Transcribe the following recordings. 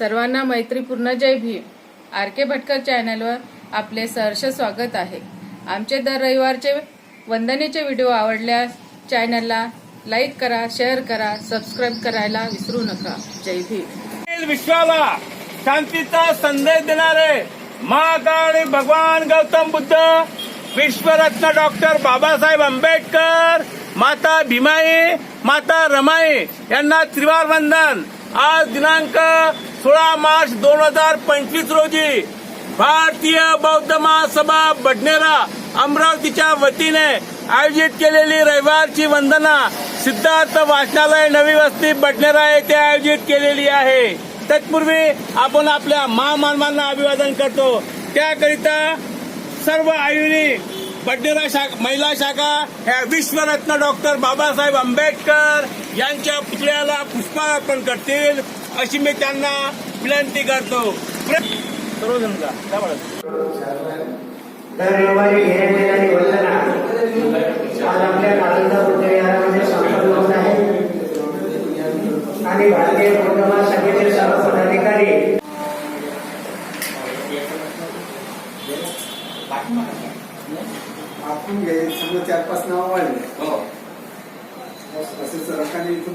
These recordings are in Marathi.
सर्वांना मैत्रीपूर्ण जय भीम. आर के भटकर चॅनलवर आपले सहर्ष स्वागत आहे. आमचे दर रविवारचे वंदनेचे व्हिडिओ आवडल्यास चॅनलला लाईक करा शेअर करा सबस्क्राईब करायला विसरू नका. जय भीम. विश्वाला शांतीचा संदेश देणारे आणि भगवान गौतम बुद्ध विश्वरत्न डॉक्टर बाबासाहेब आंबेडकर माता भीमाई माता रमाई यांना त्रिवार वंदन. आज दिनांक सोळा मार्च दोन हजार पंचवीस रोजी भारतीय बौद्ध महासभा बडनेरा अमरावतीच्या वतीने आयोजित केलेली रविवारची वंदना सिद्धार्थ वाचनालय नवी वस्ती बडनेरा येथे आयोजित केलेली आहे. तत्पूर्वी आपण आपल्या महामानवांना अभिवादन करतो. त्याकरिता सर्व आयुनी बडनेरा शाखा महिला शाखा ह्या विश्वरत्न डॉक्टर बाबासाहेब आंबेडकर यांच्या पुतळ्याला पुष्पार्पण करतील. अशी मी त्यांना विनंती करतो. सर्वजण दर रविवारी घेण्यात आज आपल्या संपन्न होत आहे आणि भारतीय बौद्ध महासभेचे सर्व पदाधिकारी आपण घे समजा चार पाच नाव वाढले असे रकाने इथून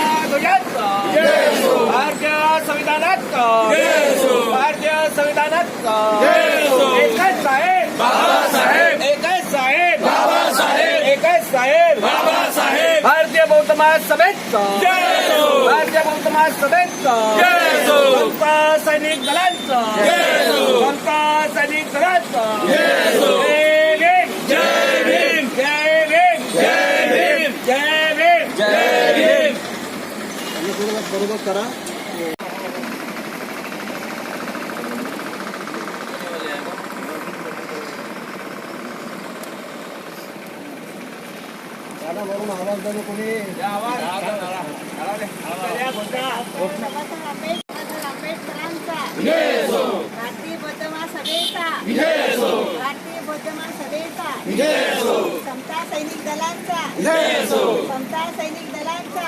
भारतीय संविधानात भारतीय संविधानात एकच साहेब. बाबासाहेब एकच साहेब. बाबासाहेब एकच साहेब. बाबासाहेब भारतीय बौद्ध महासभेत भारतीय बौद्ध महासभेत समता सैनिक दलांचं सैनिक दलांचं जय भीम जय भीम जय भीम जय भीम जय भीम जय भीम बरोबर करा. दादा म्हणून आवाज द्यायला कोणी. बाबासाहेब आंबेडकर आंबेडकरांचा भारतीय बौद्ध महासभेचा भारतीय बौद्ध महासभेचा समता सैनिक दलांचा. समता सैनिक दलांचा.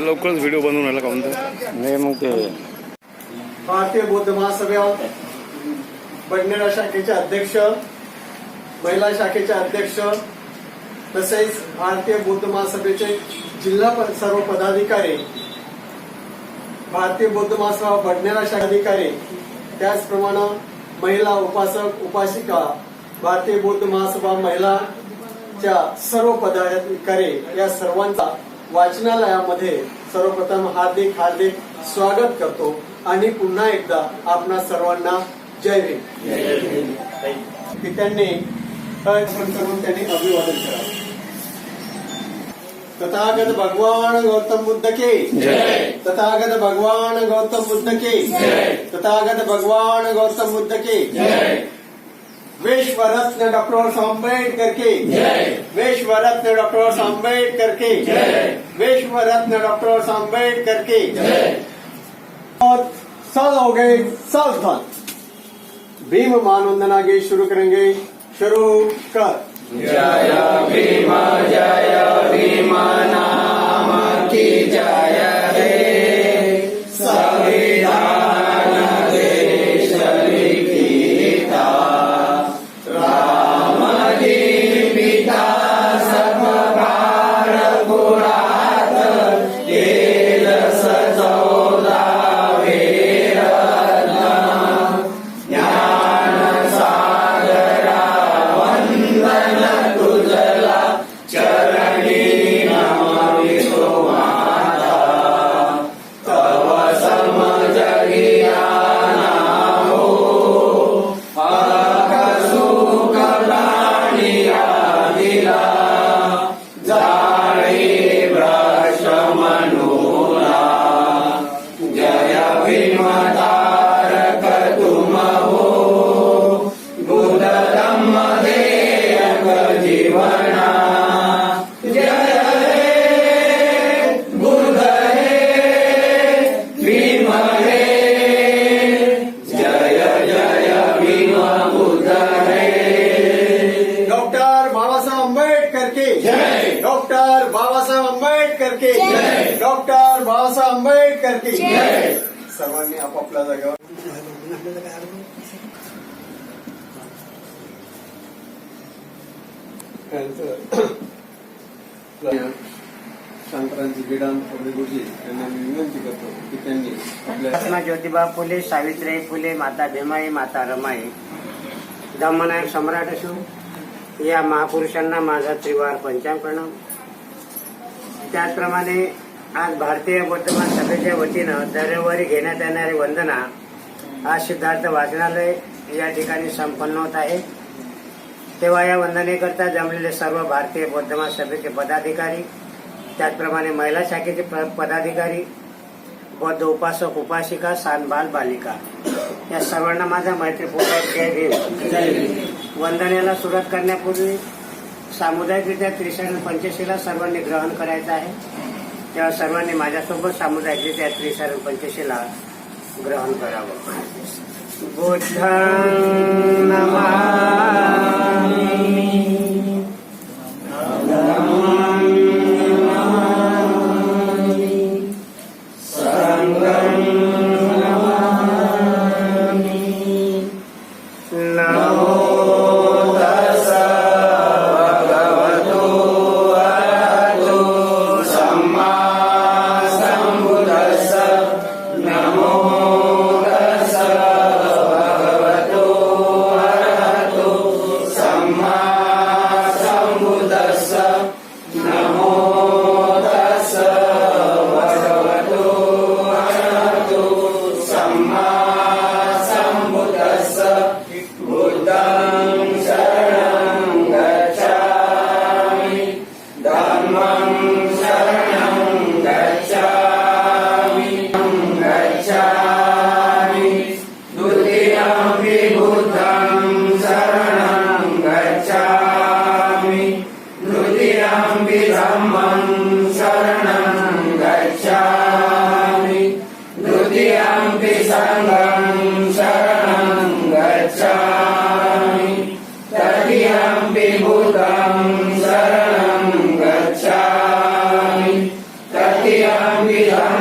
ते लवकरच व्हिडिओ बनवून राहिला तर नाही मग ते भारतीय बौद्ध महासभा बडनेरा शाखेचे अध्यक्ष महिला शाखेचे अध्यक्ष तसेच भारतीय बौद्ध महासभेचे जिल्हा सर्व पदाधिकारी भारतीय बौद्ध महासभा बडनेरा शाखाधिकारी त्याचप्रमाणे महिला उपासक उपासिका भारतीय बौद्ध महासभा महिलाच्या सर्व पदाधिकारी या सर्वांचा वाचनालयामध्ये सर्वप्रथम हार्दिक हार्दिक स्वागत करतो आणि पुन्हा एकदा आपणा सर्वांना जय करून त्यांनी अभिवादन करावं. तथागत भगवान गौतम बुद्ध के. तथागत भगवान गौतम बुद्ध के. तथागत भगवान गौतम बुद्ध के. विश्व रत्न डॉक्टर अंबेडकर के। विश्व रत्न डॉक्टर अंबेडकर के। विश्व रत्न डॉक्टर अंबेडकर के। बहुत साल हो गए साल साल। भीम मान वंदना गीत शुरू करेंगे। शुरू कर। जय भीमा जय भीमा नाम की डॉक्टर के सर्वांनी आपापल्या जागेवर. शांतरांची गिडाम गुरुजी यांना मी विनंती करतो की त्यांनी आपल्या ज्योतिबा फुले सावित्रीबाई फुले माता भीमाई माता रमाई धम्मनायक सम्राट असो या महापुरुषांना माझा त्रिवार पंचांग प्रणाम. त्याचप्रमाणे आज भारतीय वर्तमान सभेच्या वतीनं दरवारी घेण्यात येणारी वंदना आज सिद्धार्थ वाचनालय या ठिकाणी संपन्न होत आहे. तेव्हा या वंदनेकरता जमलेले सर्व भारतीय वर्तमान सभेचे पदाधिकारी त्याचप्रमाणे महिला शाखेचे पदाधिकारी बौद्ध उपासक उपासिका सानबाल बालिका या सर्वांना माझा मैत्रीपूर्वक जय भीम. वंदनेला सुरुवात करण्यापूर्वी सामुदायिकरित्या त्रिशरण पंचशीला सर्वांनी ग्रहण करायचं आहे. तेव्हा सर्वांनी माझ्यासोबत सामुदायिकरित्या त्रिशरण पंचशीला ग्रहण करावं. बुद्धं Yeah, Ambi, Ambi.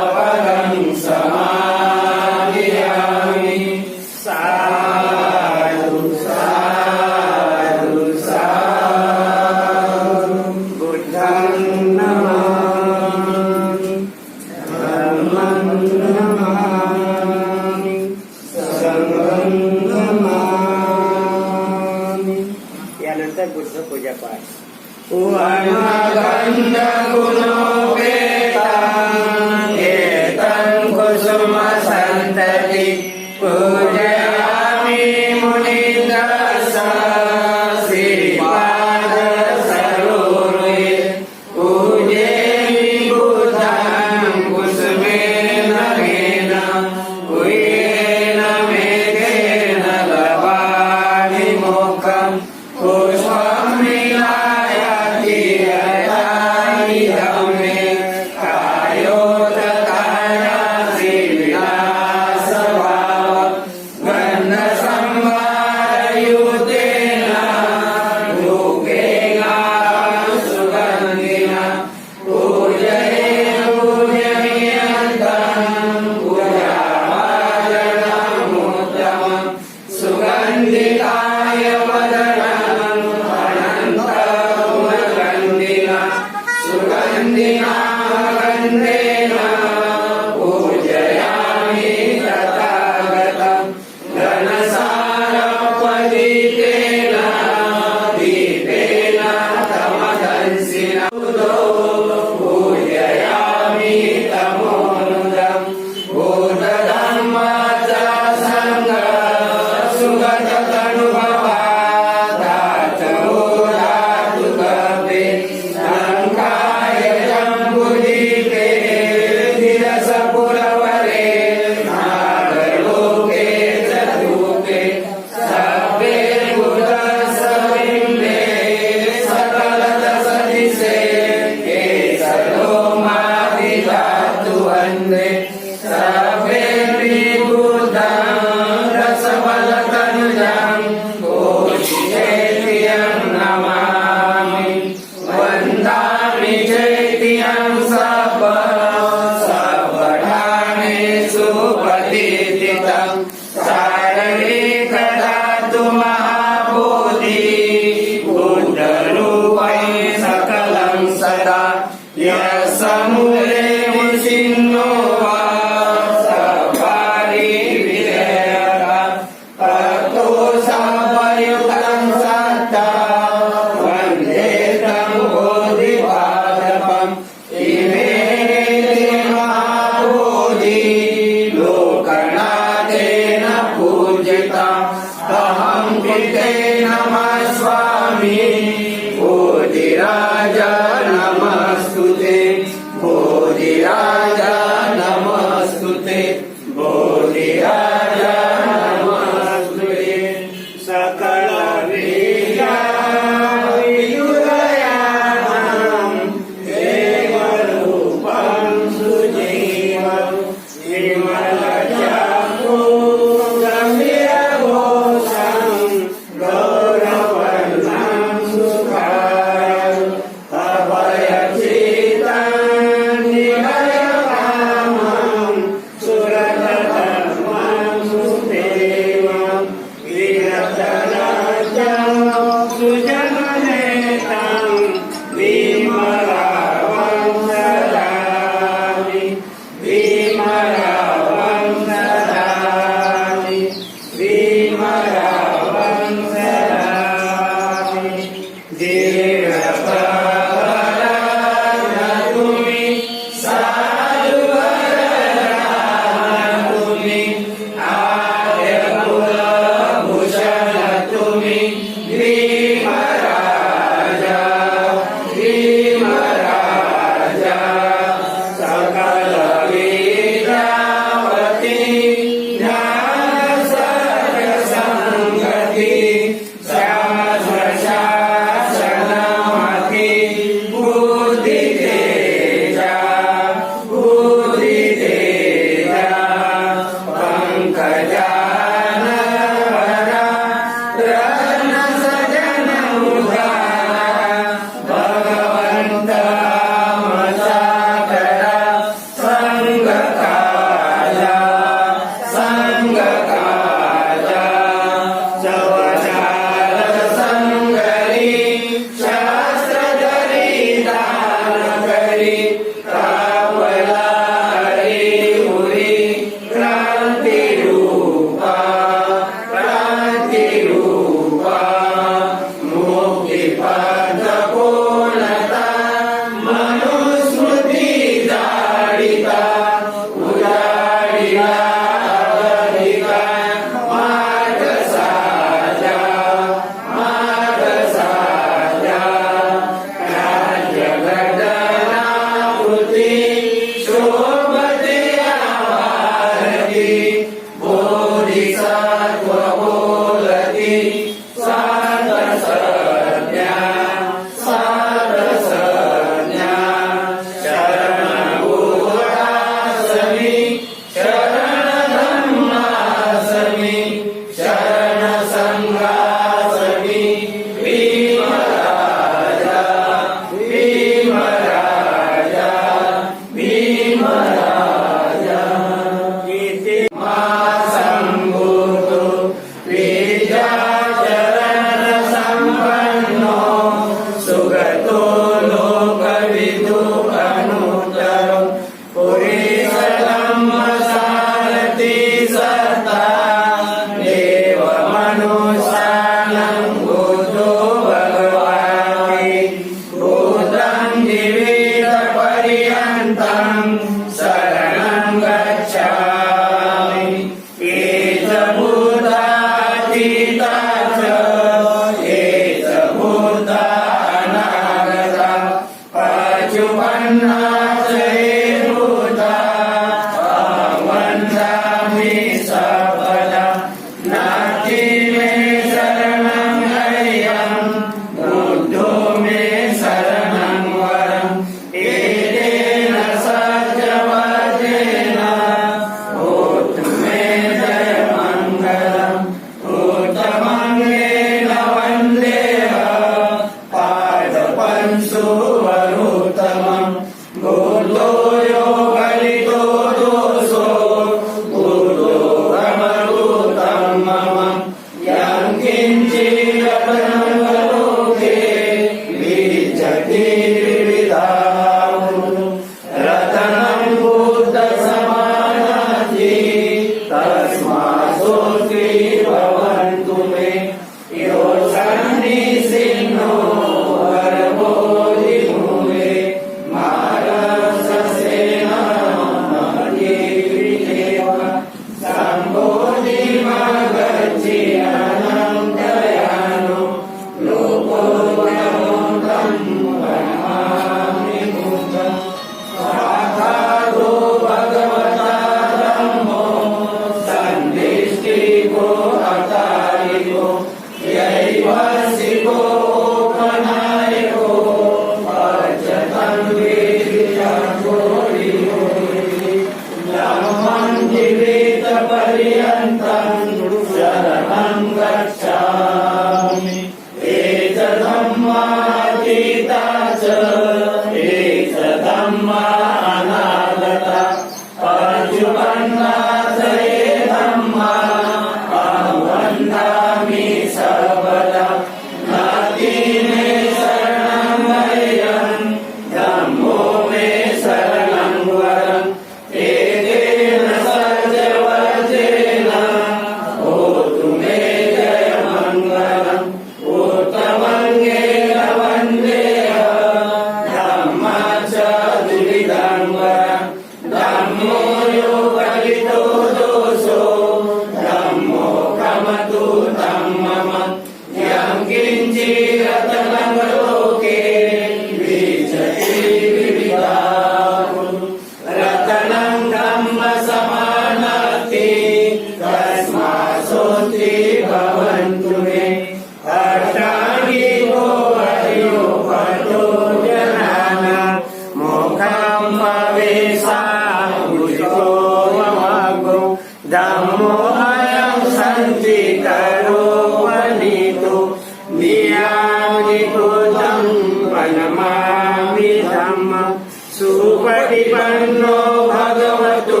सुपटिपन्नो भगवतो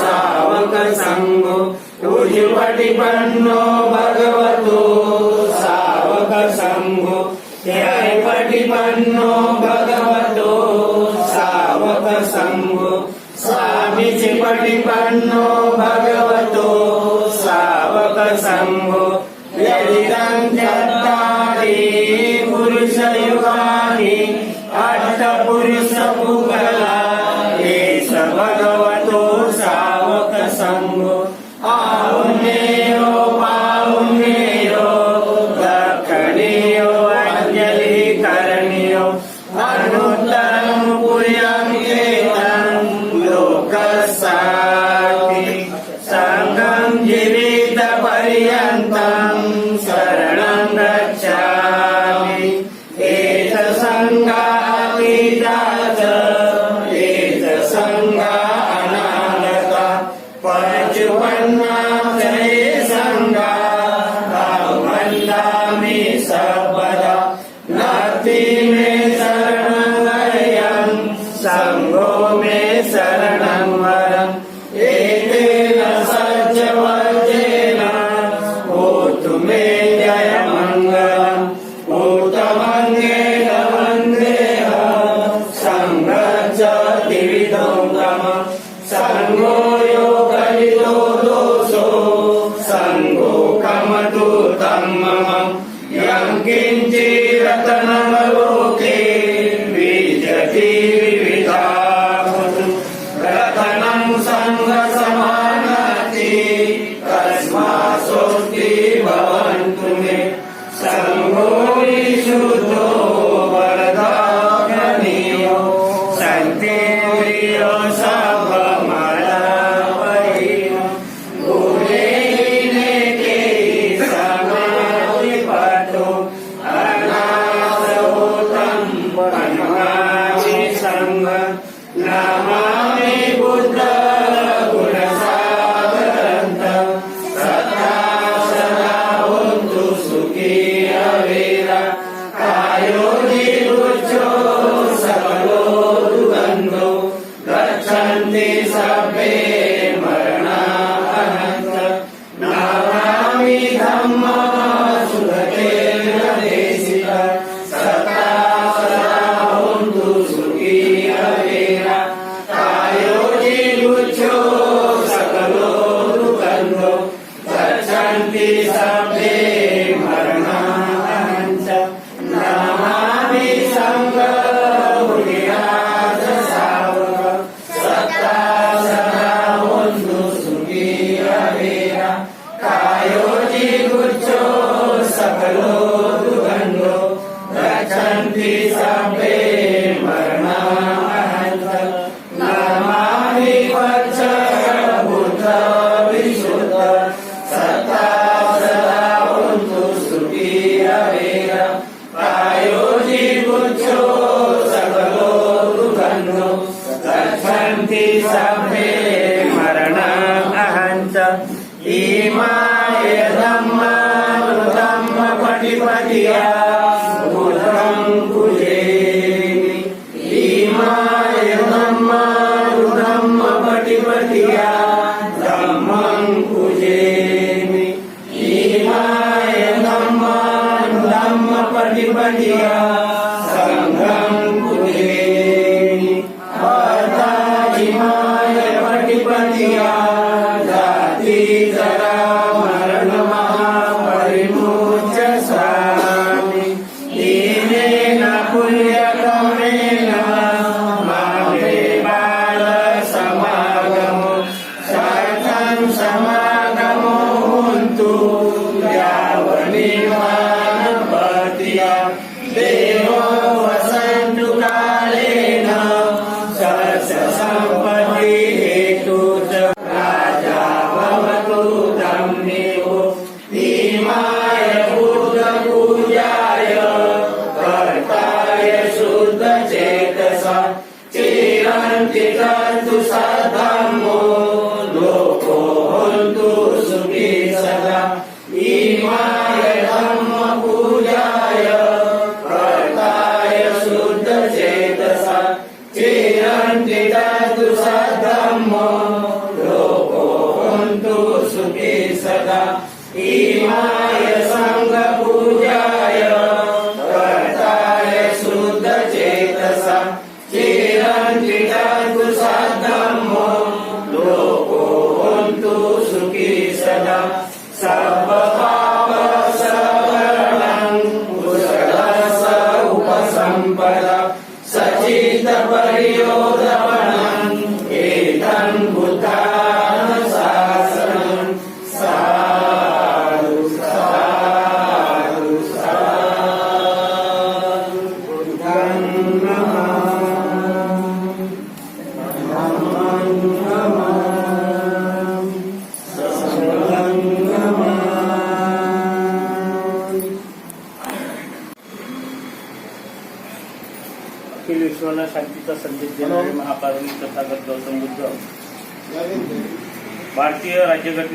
सावक संगो तुझपटिपन्नो भगवतो 아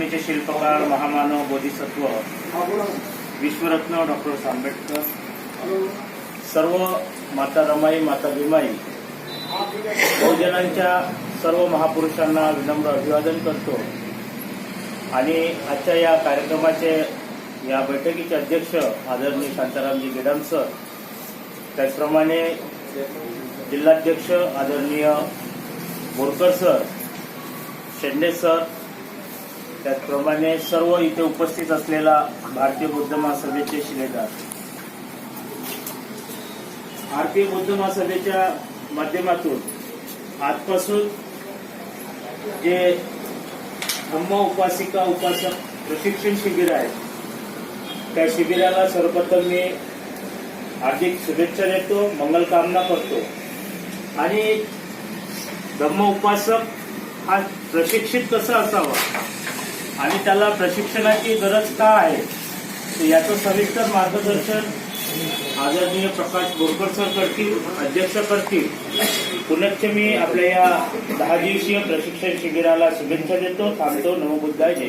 राज्यघटनेचे शिल्पकार महामानव बोधिसत्व विश्वरत्न डॉक्टर आंबेडकर सर्व माता रमाई माता भीमाई बहुजनांच्या सर्व महापुरुषांना विनम्र अभिवादन करतो. आणि आजच्या या कार्यक्रमाचे या बैठकीचे अध्यक्ष आदरणीय शांतारामजी गेडाम सर त्याचप्रमाणे जिल्हाध्यक्ष आदरणीय बोरकर सर शेंडे सर त्याचप्रमाणे सर्व इथे उपस्थित असलेला भारतीय बुद्ध महासभेचे शिलेदार. भारतीय बुद्ध महासभेच्या माध्यमातून आजपासून जे धम्म उपासिका उपासक प्रशिक्षण शिबिर आहे त्या शिबिराला सर्वप्रथम मी हार्दिक शुभेच्छा देतो मंगलकामना करतो. आणि धम्म उपासक हा प्रशिक्षित कसा असावा? आणि त्याला प्रशिक्षणाची गरज का आहे याचं सविस्तर मार्गदर्शन आदरणीय प्रकाश बोरकर सर करतील अध्यक्ष करतील. पुनश्च मी आपल्या या दहा दिवसीय प्रशिक्षण शिबिराला शुभेच्छा देतो. थांबतो. नवबुद्धाय जय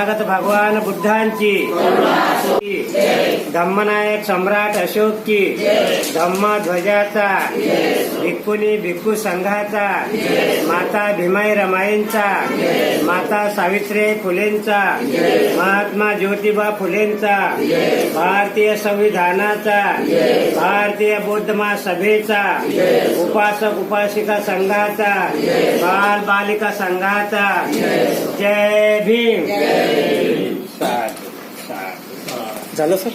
तथागत भगवान बुद्धांची. धम्मनायक सम्राट अशोक की। धम्म ध्वजाचा। भिक्खुनी भिक्खू संघाचा। माता भीमाई रमाईंचा। माता सावित्री फुलेंचा। महात्मा ज्योतिबा फुलेंचा। भारतीय संविधानाचा। भारतीय बौद्ध महासभेचा। उपासक उपासिका संघाचा। बाल बालिका संघाचा जय भीम। झालं सर